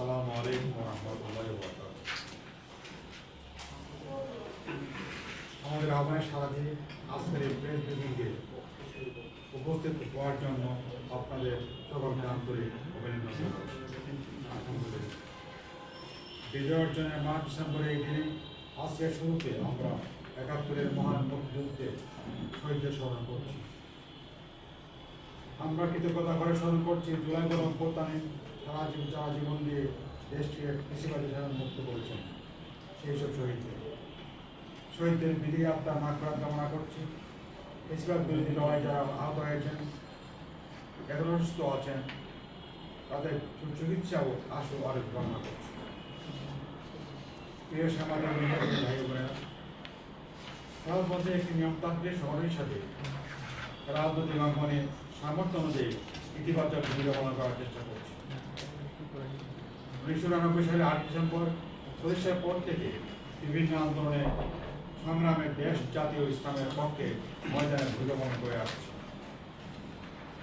আসসালামু আলাইকুম রহমতুল্লাহ আমাদের আহ্বানের সারা দিয়ে আজকের এই প্রেস ব্রিফিংকে উপস্থিত হওয়ার জন্য আপনাদের সকলকে আন্তরিক অভিনন্দন। বিজয় অর্জনের মার্চ ডিসেম্বরে এই দিনে আজকের শুরুতে আমরা একাত্তরের মহান মুক্তিযুদ্ধে শহীদদের স্মরণ করছি আমরা কৃতজ্ঞতা করে স্মরণ করছি। জুলাই গরম সারা জীবন যারা জীবন দিয়ে দেশকে কৃষিবাদী সারা মুক্ত করেছেন সেই সব শহীদদের। শহীদদের বিধি আত্মার মাকড়াত কামনা করছি। কৃষিবাদ বিরোধী লড়াই যারা আহত হয়েছেন এখনও আছেন, তাদের চিকিৎসা ও আশু আরোগ্য কামনা করছি। প্রিয় সামাজিক ভাই বোনেরা ভারতবর্ষে একটি নিয়মতান্ত্রিক শহরের সাথে রাজনৈতিক অঙ্গনে সামর্থ্য অনুযায়ী ইতিবাচক ভূমিকা পালন করার চেষ্টা করছি। উনিশশো উনানব্বই সালে আট ডিসেম্বর প্রতিষ্ঠার পর থেকে বিভিন্ন আন্দোলনে সংগ্রামে দেশ জাতীয় ইসলামের পক্ষে ময়দানে ভূমিকা পালন করে আসছে।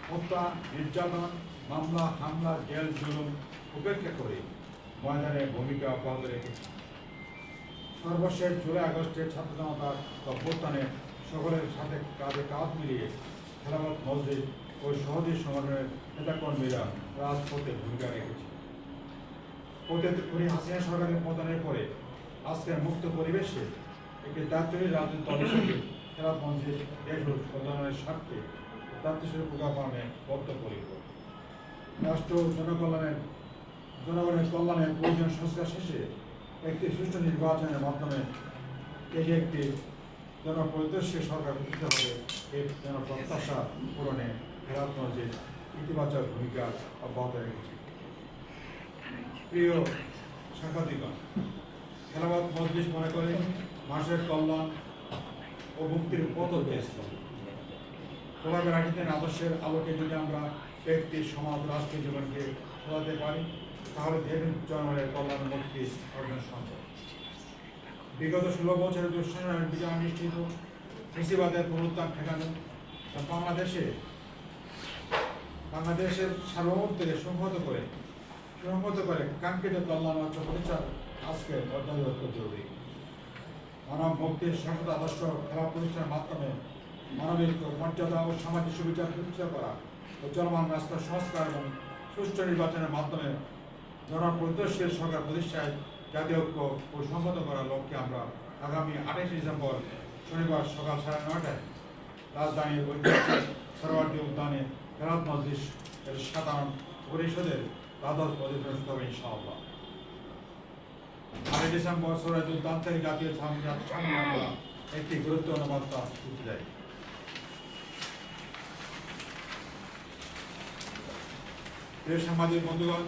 হত্যা, নির্যাতন, মামলা, হামলা, জেল, জুলুম উপেক্ষা করে ময়দানে ভূমিকা অব্যাহত রেখেছে। সর্বশেষ জুলাই আগস্টে ছাত্র জনতার অভ্যুত্থানে সকলের সাথে কাঁধে কাঁধ মিলিয়ে খেলামত মসজিদ ও সহজী সংগঠনের নেতাকর্মীরা রাজপথে ভূমিকা রেখেছে। প্রতিটি হাসিনা সরকারের পতনের পরে আজকের মুক্ত পরিবেশে একটি দায়িত্বশীল রাজনৈতিক দল হিসেবে খেলাত মঞ্চের দেশ ও স্বার্থে ভূমিকা পালনে বদ্ধপরিকর। রাষ্ট্র জনকল্যাণের জনগণের কল্যাণের প্রয়োজন সংস্কার শেষে একটি সুষ্ঠু নির্বাচনের মাধ্যমে এই একটি জনপরিদর্শী সরকার গঠিত হবে এই জনপ্রত্যাশা পূরণে মসজিদ ইতিবাচক ভূমিকা অব্যাহত রেখেছে। প্রিয় সাংবাদিকগণ, খেলাবাদ মজলিস মনে করে মানুষের কল্যাণ ও মুক্তির পথ হয়েছিল কোলাবে রাখিতেন আদর্শের আলোকে যদি আমরা ব্যক্তি, সমাজ, রাষ্ট্রীয় জীবনকে সাজাতে পারি, তাহলে দেখবেন জনগণের কল্যাণ মুক্তি অর্জন সম্ভব। বিগত ষোলো বছরের দুঃশাসনের বিজয় নিশ্চিত। কৃষিবাদের পুনরুত্থান ঠেকানো। বাংলাদেশে বাংলাদেশের সার্বভৌমত্বকে সংহত করে সংহত করে কাঙ্ক্ষিত কল্যাণ অর্থ প্রতিষ্ঠা আজকে অর্ধায়ত্ত জরুরি মানব মুক্তির সংসদ আদর্শ খেলা প্রতিষ্ঠানের মাধ্যমে মানবিক মর্যাদা ও সামাজিক সুবিচার প্রতিষ্ঠা করা ও চলমান রাস্তার সংস্কার এবং সুষ্ঠু নির্বাচনের মাধ্যমে জনপরিদর্শীল সরকার প্রতিষ্ঠায় জাতীয় ঐক্য ও সংহত করার লক্ষ্যে আমরা আগামী আঠাশে ডিসেম্বর শনিবার সকাল সাড়ে নয়টায় রাজধানীর ঐতিহাসিক সরোয়ার্দী উদ্যানে ফেরাত মসজিদ এর সাধারণ পরিষদের দ্বাদশ অধিবেশন হবে ইনশাআল্লাহ। আড়াই ডিসেম্বর সরাজ উদ্যান থেকে জাতীয় সামনে আমরা একটি গুরুত্বপূর্ণ বার্তা দিতে যাই প্রিয় সামাজিক বন্ধুগণ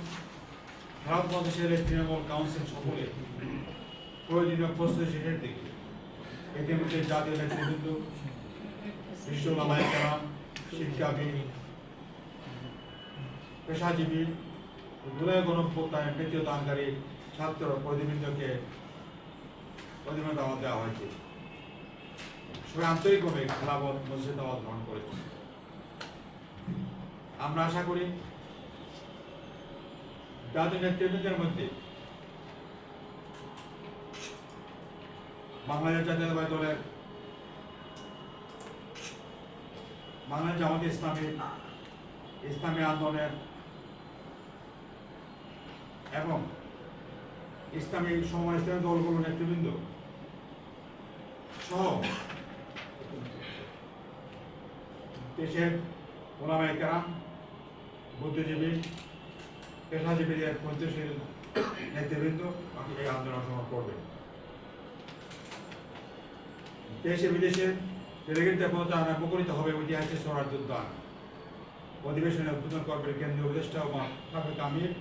ভারত মহাদেশের এই তৃণমূল কাউন্সিল সকলে প্রয়োজনীয় প্রস্তুতি শেষের দিকে ইতিমধ্যে জাতীয় নেতৃবৃন্দ বিশ্বলামায় শিক্ষাবিদ পেশাজীবী দুলাই গণপ্রত্যায় বৃত্তীয় দানকারী ছাত্র প্রতিবৃন্দকে প্রতিবন্ধ দাওয়াত দেওয়া হয়েছে। সবাই আন্তরিকভাবে খেলাবত মসজিদ দাওয়াত গ্রহণ করেছে। আমরা আশা করি জাতীয় নেতৃবৃন্দের মধ্যে বাংলাদেশ জাতীয়তাবাদী দলের বাংলাদেশ জামাত ইসলামী ইসলামী আন্দোলনের এবং ইসলামী সময় ইসলামী দলগুলোর নেতৃবৃন্দ সহ দেশের ওলামায় কেরাম, বুদ্ধিজীবী, পেশাজীবীদের পরিচয়শীল নেতৃবৃন্দ এই আন্দোলন সমর্থন করবে। দেশে বিদেশে ডেলিগেটদের প্রচারণা মুখরিত হবে ঐতিহাসিক স্বরাজ্য উদ্যান। অধিবেশনে উদ্বোধন করবেন কেন্দ্রীয় উপদেষ্টা ও সাবেক আমির।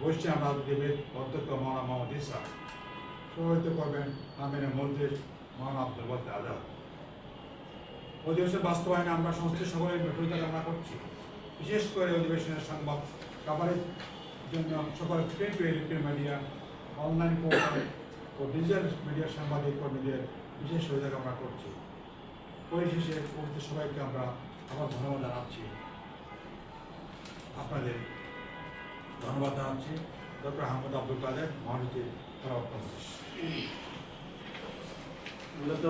বৈশ্যাম রাজনীতিবিদ অধ্যক্ষ মৌলানা মোহাম্মদ ইসা সভাপতিত্ব করবেন আমির মসজিদ মৌলানা আব্দুল বদ্দ আজাদ। অধিবেশন বাস্তবায়নে আমরা সংশ্লিষ্ট সকলের ব্যর্থতা কামনা করছি। বিশেষ করে অধিবেশনের সংবাদ কাভারের জন্য সকল প্রিন্ট ও ইলেকট্রনিক মিডিয়া, অনলাইন পোর্টাল ও ডিজিটাল মিডিয়ার সাংবাদিক কর্মীদের বিশেষ সুবিধা কামনা করছি। পরিশেষে উপস্থিত সবাইকে আমরা আবার ধন্যবাদ জানাচ্ছি। আপনাদের ধন্যবাদ জানাচ্ছি। ডক্টর আহমদ আব্দুল কাদের মজলিস মূলত